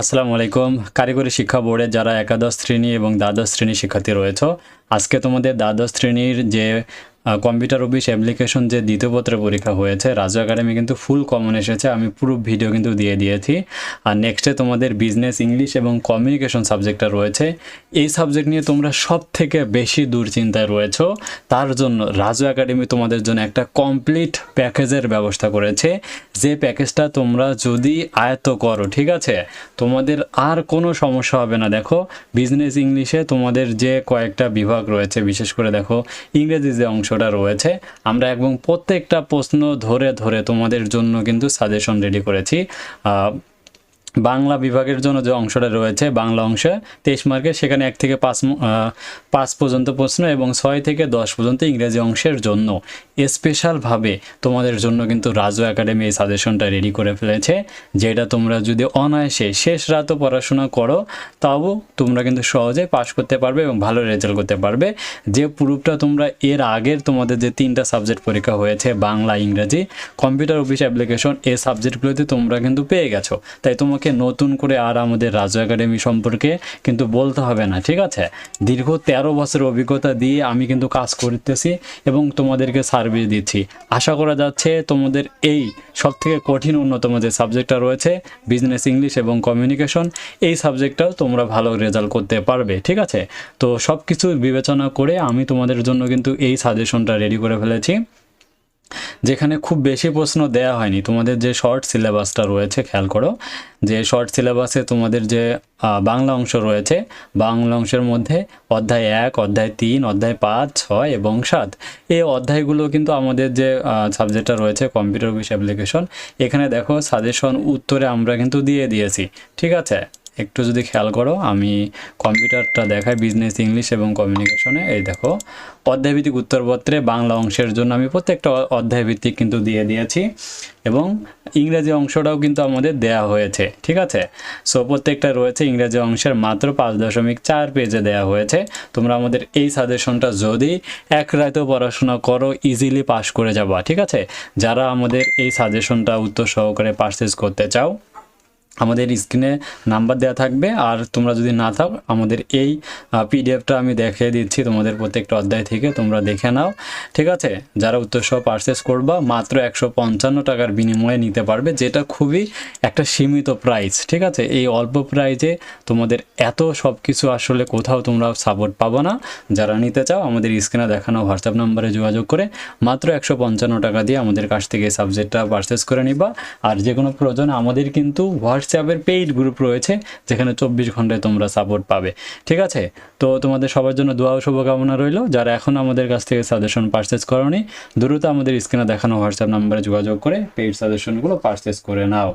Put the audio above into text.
আসসালামু আলাইকুম। কারিগরি শিক্ষা বোর্ডে যারা একাদশ শ্রেণি এবং দ্বাদশ শ্রেণি শিক্ষার্থী রয়েছে, আজকে তোমাদের দ্বাদশ শ্রেণির যে কম্পিউটার অফিস অ্যাপ্লিকেশন যে দ্বিতীয় পত্রের পরীক্ষা হয়েছে রাজু একাডেমি কিন্তু ফুল কমন এসেছে, আমি পুরো ভিডিও কিন্তু দিয়ে দিয়েছি। আর নেক্সটে তোমাদের বিজনেস ইংলিশ এবং কমিউনিকেশন সাবজেক্টটা রয়েছে এই সাবজেক্ট নিয়ে তোমরা সব থেকে বেশি দুশ্চিন্তায় রয়েছো, তার জন্য রাজু একাডেমি তোমাদের জন্য একটা কমপ্লিট প্যাকেজের ব্যবস্থা করেছে। যে প্যাকেজটা তোমরা যদি আয়ত্ত করো, ঠিক আছে? তোমাদের আর কোনো সমস্যা হবে না। দেখো বিজনেস ইংলিশে তোমাদের যে কয়েকটা বিভাগ রয়েছে, বিশেষ করে দেখো, ইংরেজি যে অংশটা রয়েছে, আমরা এবং প্রত্যেকটা প্রশ্ন ধরে ধরে তোমাদের জন্য কিন্তু সাজেশন রেডি করেছি। বাংলা বিভাগের জন্য যে অংশটা রয়েছে, বাংলা অংশে তেইশ মার্কের সেখানে এক থেকে পাঁচ পাঁচ পর্যন্ত প্রশ্ন এবং ছয় থেকে দশ পর্যন্ত ইংরেজি অংশের জন্য। স্পেশালভাবে তোমাদের জন্য কিন্তু রাজু একাডেমি এই সাজেশনটা রেডি করে ফেলেছে, যেটা তোমরা যদি অনায়াসে শেষ রাতও পড়াশোনা করো, তাও তোমরা কিন্তু সহজে পাশ করতে পারবে এবং ভালো রেজাল্ট করতে পারবে। যে প্রুফটা তোমরা এর আগের তোমাদের যে তিনটা সাবজেক্ট পরীক্ষা হয়েছে, বাংলা, ইংরেজি, কম্পিউটার অফিস অ্যাপ্লিকেশন এই সাবজেক্টগুলোতে তোমরা কিন্তু পেয়ে গেছো। তাই তোমাকে নতুন করে আর আমাদের রাজু একাডেমি সম্পর্কে কিন্তু বলতে হবে না, ঠিক আছে? দীর্ঘ তেরো বছরের অভিজ্ঞতা দিয়ে আমি কিন্তু কাজ করতেছি এবং তোমাদেরকে সার্ভিস দিচ্ছি। আশা করা যাচ্ছে তোমাদের এই সব থেকে কঠিন অন্যতম যে সাবজেক্টটা রয়েছে বিজনেস ইংলিশ এবং কমিউনিকেশন এই সাবজেক্টটাও তোমরা ভালো রেজাল্ট করতে পারবে, ঠিক আছে? তো সব কিছু বিবেচনা করে আমি তোমাদের জন্য কিন্তু এই সাজেশনটা রেডি করে ফেলেছি। যেখানে খুব বেশি প্রশ্ন দেয়া হয়নি। তোমাদের যে শর্ট সিলেবাসটা রয়েছে, খেয়াল করো। যে শর্ট সিলেবাসে তোমাদের যে বাংলা অংশ রয়েছে, বাংলা অংশের মধ্যে অধ্যায় এক, অধ্যায় তিন, অধ্যায় পাঁচ, ছয় এবং সাত। এই অধ্যায়গুলো কিন্তু আমাদের যে সাবজেক্টটা রয়েছে কম্পিউটার অফিস অ্যাপ্লিকেশন এখানে দেখো সাজেশন উত্তরে আমরা কিন্তু দিয়ে দিয়েছি। ঠিক আছে? একটু যদি খেয়াল করো, আমি কম্পিউটারটা দেখাই বিজনেস ইংলিশ এবং কমিউনিকেশনে এই দেখো, অধ্যায়ভিত্তিক উত্তরপত্রে বাংলা অংশের জন্য আমি প্রত্যেকটা অধ্যায়ভিত্তিক কিন্তু দিয়ে দিয়েছি এবং ইংরেজি অংশটাও কিন্তু আমাদের দেয়া হয়েছে, ঠিক আছে? সো প্রত্যেকটা রয়েছে ইংরেজি অংশের মাত্র পাঁচ দশমিক চার পেজে দেয়া হয়েছে। তোমরা আমাদের এই সাজেশনটা যদি এক রাতেও পড়াশোনা করো ইজিলি পাস করে যাবা, ঠিক আছে? যারা আমাদের এই সাজেশনটা উত্তর সহকারে পারচেস করতে চাও আমাদের স্ক্রিনে নাম্বার দেওয়া থাকবে আর তোমরা যদি না থাক, আমাদের এই পিডিএফটা আমি দেখিয়ে দিচ্ছি তোমাদের প্রত্যেকটা অধ্যায় থেকে, তোমরা দেখে নাও, ঠিক আছে? যারা উত্তর সহ পারচেস করবা, মাত্র একশো পঞ্চান্ন টাকার বিনিময়ে নিতে পারবে, যেটা খুবই একটা সীমিত প্রাইস ঠিক আছে? এই অল্প প্রাইজে তোমাদের এত সব কিছু আসলে কোথাও তোমরা সাপোর্ট পাবো না। যারা নিতে চাও, আমাদের স্ক্রিনে দেখানো হোয়াটসঅ্যাপ নাম্বারে যোগাযোগ করে মাত্র একশো পঞ্চান্ন টাকা দিয়ে আমাদের কাছ থেকে সাবজেক্টটা পারচেস করে নিবা। আর যে কোনো প্রয়োজন আমাদের কিন্তু হোয়াটসঅ্যাপের পেইড গ্রুপ রয়েছে, যেখানে চব্বিশ ঘন্টায় তোমরা সাপোর্ট পাবে। ঠিক আছে? তো তোমাদের সবার জন্য দোয়া শুভকামনা রইল। যারা এখন আমাদের কাছ থেকে সাজেশন পারচেস করনি, দ্রুত আমাদের স্ক্রিনে দেখানো হোয়াটসঅ্যাপ নাম্বারে যোগাযোগ করে পেইড সাজেশনগুলো পারচেস করে নাও।